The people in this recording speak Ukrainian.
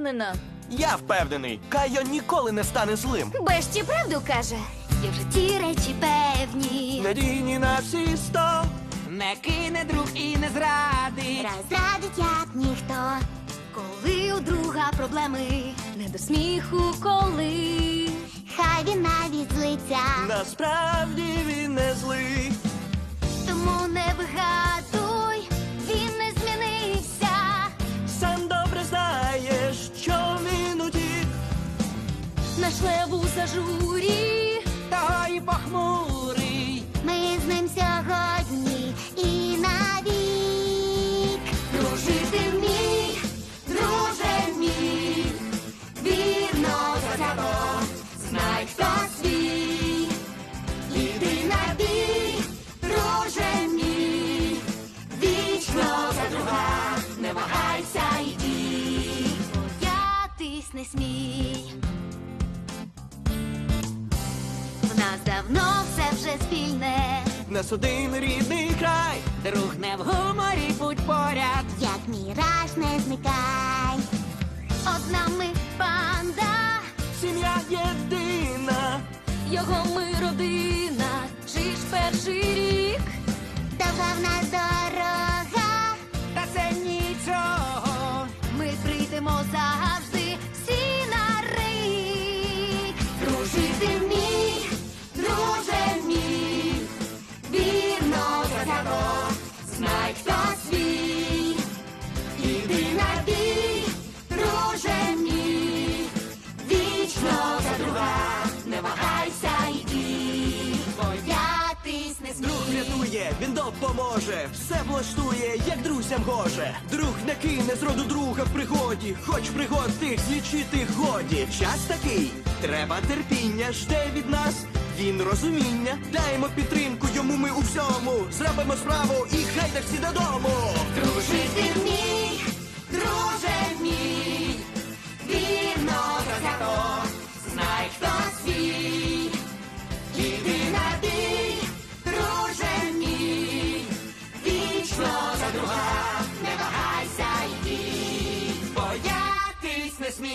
впевнена. Я впевнений, Кайо ніколи не стане злим. Бешті правду каже. Є в житті речі певні. Надійні на всі сто. Не кине друг і не зрадить. Розрадить як ніхто. Коли у друга проблеми, Не до сміху, коли. хай він навіть злиться. Насправді він не злий. Наш лев у зажурі. Того і похмурий. Ми з ним сьогодні і навік. Дружити вмій, друже мій, вірно засяго, знай, хто свій. Іди на бій, друже мій, вічно за друга, не вагайся йди. Боятись не смій. Нас давно все вже спільне. Нас один рідний край. Друг не в гуморі, будь поряд. Як міраж не зникай. Одна ми банда, Сім'я єдина. Його ми родина. Чи ж перший рік? довга в нас дорога. Та це нічого. Ми прийдемо завжди боятись не Друг смій. рятує, він допоможе, все влаштує, як друзям гоже. Друг не кине зроду друга в пригоді, хоч пригод тих злічити годі. Час такий, треба терпіння, жде від нас. Він розуміння, даємо підтримку йому ми у всьому. Зробимо справу і хай так всі додому. Дружить me.